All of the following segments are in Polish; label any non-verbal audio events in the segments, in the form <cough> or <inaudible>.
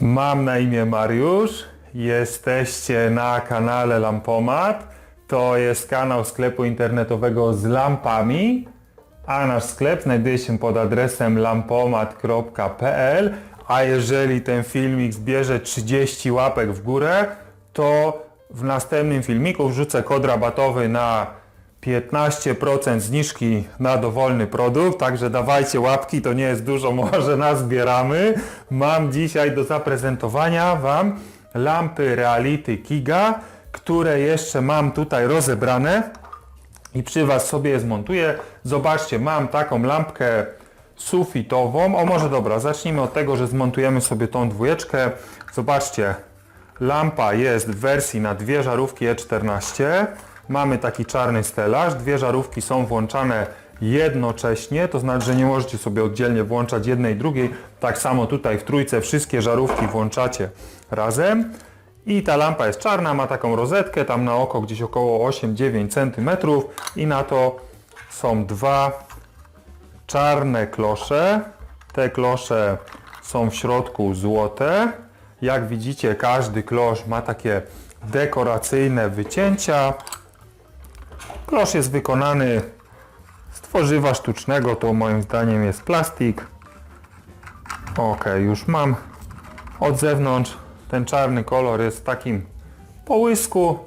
Mam na imię Mariusz. Jesteście na kanale Lampomat. To jest kanał sklepu internetowego z lampami, a nasz sklep znajduje się pod adresem lampomat.pl. A jeżeli ten filmik zbierze 30 łapek w górę, to w następnym filmiku wrzucę kod rabatowy na 15% zniżki na dowolny produkt, także dawajcie łapki, to nie jest dużo, <laughs> może nazbieramy. Mam dzisiaj do zaprezentowania Wam lampy Reality Kiga, które jeszcze mam tutaj rozebrane i przy Was sobie je zmontuję. Zobaczcie, mam taką lampkę sufitową. O może dobra, zacznijmy od tego, że zmontujemy sobie tą dwójeczkę. Zobaczcie, lampa jest w wersji na dwie żarówki E14. Mamy taki czarny stelaż. Dwie żarówki są włączane jednocześnie, to znaczy, że nie możecie sobie oddzielnie włączać jednej i drugiej. Tak samo tutaj w trójce wszystkie żarówki włączacie razem. I ta lampa jest czarna, ma taką rozetkę, tam na oko gdzieś około 8-9 cm i na to są dwa czarne klosze. Te klosze są w środku złote. Jak widzicie, każdy klosz ma takie dekoracyjne wycięcia. Klosz jest wykonany z tworzywa sztucznego, to moim zdaniem jest plastik. Ok, już mam. Od zewnątrz ten czarny kolor jest w takim połysku.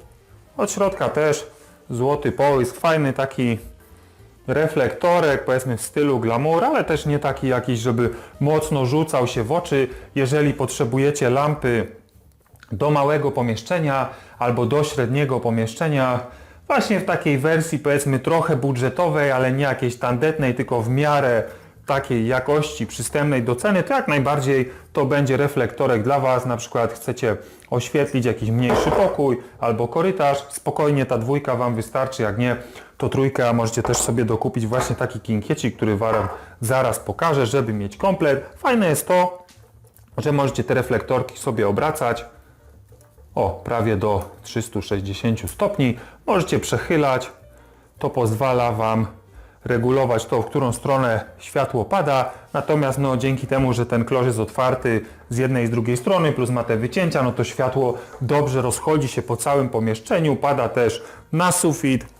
Od środka też złoty połysk, fajny taki reflektorek, powiedzmy w stylu glamour, ale też nie taki jakiś, żeby mocno rzucał się w oczy. Jeżeli potrzebujecie lampy do małego pomieszczenia albo do średniego pomieszczenia, właśnie w takiej wersji powiedzmy trochę budżetowej, ale nie jakiejś tandetnej, tylko w miarę takiej jakości przystępnej do ceny, to jak najbardziej to będzie reflektorek dla Was. Na przykład chcecie oświetlić jakiś mniejszy pokój albo korytarz, spokojnie ta dwójka Wam wystarczy, jak nie, to trójkę, a możecie też sobie dokupić właśnie taki kinkiecik, który Wam zaraz pokażę, żeby mieć komplet. Fajne jest to, że możecie te reflektorki sobie obracać, o, prawie do 360 stopni. Możecie przechylać. To pozwala Wam regulować to, w którą stronę światło pada. Natomiast no, dzięki temu, że ten klosz jest otwarty z jednej i z drugiej strony, plus ma te wycięcia, no to światło dobrze rozchodzi się po całym pomieszczeniu. Pada też na sufit.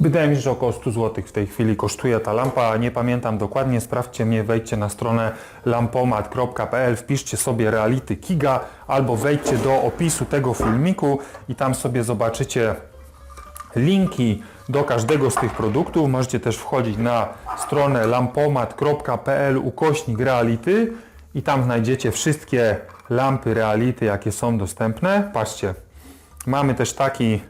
Wydaje mi się, że około 100 zł w tej chwili kosztuje ta lampa. Nie pamiętam dokładnie, sprawdźcie mnie, wejdźcie na stronę lampomat.pl, wpiszcie sobie Reality Kiga albo wejdźcie do opisu tego filmiku i tam sobie zobaczycie linki do każdego z tych produktów. Możecie też wchodzić na stronę lampomat.pl ukośnik reality i tam znajdziecie wszystkie lampy reality, jakie są dostępne. Patrzcie, mamy też taki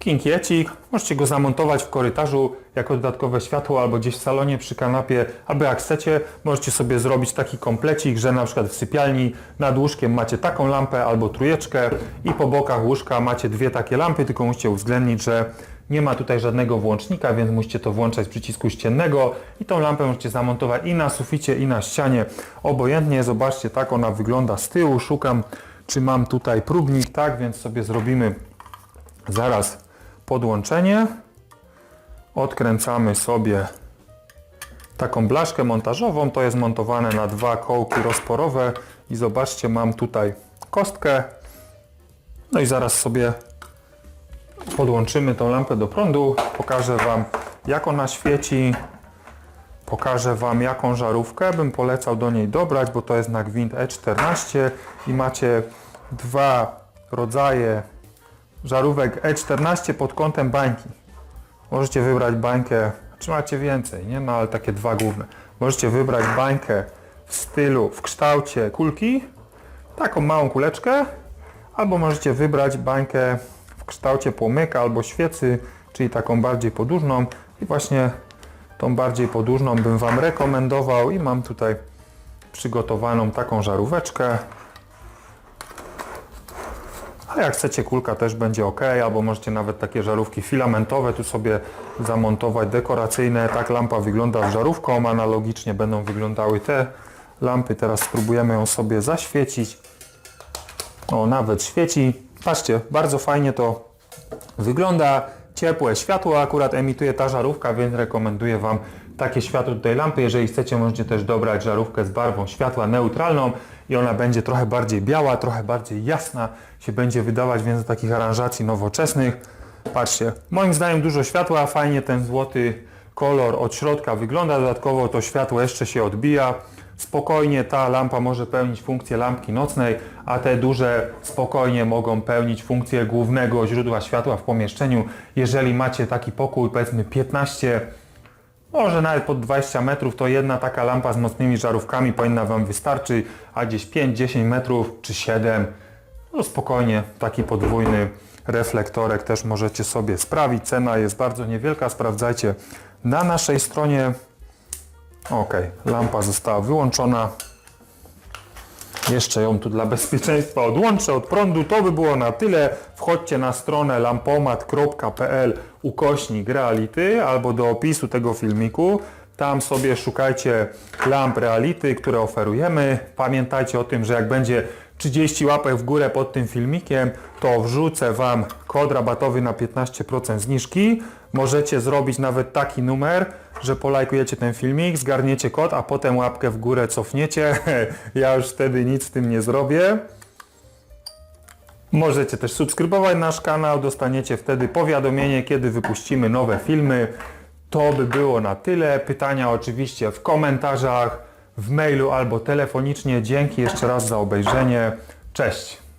kinkiecik. Możecie go zamontować w korytarzu jako dodatkowe światło albo gdzieś w salonie przy kanapie, albo jak chcecie, możecie sobie zrobić taki komplecik, że na przykład w sypialni nad łóżkiem macie taką lampę albo trójeczkę i po bokach łóżka macie dwie takie lampy, tylko musicie uwzględnić, że nie ma tutaj żadnego włącznika, więc musicie to włączać z przycisku ściennego i tą lampę możecie zamontować i na suficie, i na ścianie. Obojętnie, zobaczcie, tak ona wygląda z tyłu. Szukam, czy mam tutaj próbnik, tak, więc sobie zrobimy zaraz podłączenie. Odkręcamy sobie taką blaszkę montażową. To jest montowane na dwa kołki rozporowe i zobaczcie, mam tutaj kostkę. No i zaraz sobie podłączymy tą lampę do prądu. Pokażę Wam, jak ona świeci. Pokażę Wam, jaką żarówkę bym polecał do niej dobrać, bo to jest na gwint E14 i macie dwa rodzaje żarówek E14 pod kątem bańki. Możecie wybrać bańkę, czy macie więcej, nie? No ale takie dwa główne. Możecie wybrać bańkę w stylu, w kształcie kulki, taką małą kuleczkę, albo możecie wybrać bańkę w kształcie płomyka albo świecy, czyli taką bardziej podłużną i właśnie tą bardziej podłużną bym Wam rekomendował i mam tutaj przygotowaną taką żaróweczkę. A jak chcecie, kulka też będzie ok, albo możecie nawet takie żarówki filamentowe tu sobie zamontować, dekoracyjne. Tak lampa wygląda z żarówką, analogicznie będą wyglądały te lampy. Teraz spróbujemy ją sobie zaświecić. O, nawet świeci. Patrzcie, bardzo fajnie to wygląda. Ciepłe światło akurat emituje ta żarówka, więc rekomenduję Wam takie światło do tej lampy. Jeżeli chcecie, możecie też dobrać żarówkę z barwą światła neutralną i ona będzie trochę bardziej biała, trochę bardziej jasna się będzie wydawać, więc do takich aranżacji nowoczesnych. Patrzcie, moim zdaniem dużo światła, fajnie ten złoty kolor od środka wygląda, dodatkowo to światło jeszcze się odbija. Spokojnie ta lampa może pełnić funkcję lampki nocnej, a te duże spokojnie mogą pełnić funkcję głównego źródła światła w pomieszczeniu. Jeżeli macie taki pokój, powiedzmy 15, może nawet pod 20 metrów, to jedna taka lampa z mocnymi żarówkami powinna Wam wystarczyć, a gdzieś 5-10 metrów czy 7, no spokojnie taki podwójny reflektorek też możecie sobie sprawić. Cena jest bardzo niewielka, sprawdzajcie na naszej stronie. Ok, lampa została wyłączona. Jeszcze ją tu dla bezpieczeństwa odłączę od prądu. To by było na tyle. Wchodźcie na stronę lampomat.pl ukośnik reality albo do opisu tego filmiku. Tam sobie szukajcie lamp reality, które oferujemy. Pamiętajcie o tym, że jak będzie 30 łapek w górę pod tym filmikiem, to wrzucę Wam kod rabatowy na 15% zniżki. Możecie zrobić nawet taki numer, że polajkujecie ten filmik, zgarniecie kod, a potem łapkę w górę cofniecie. <laughs> Ja już wtedy nic z tym nie zrobię. Możecie też subskrybować nasz kanał, dostaniecie wtedy powiadomienie, kiedy wypuścimy nowe filmy. To by było na tyle. Pytania oczywiście w komentarzach, w mailu albo telefonicznie. Dzięki jeszcze raz za obejrzenie. Cześć!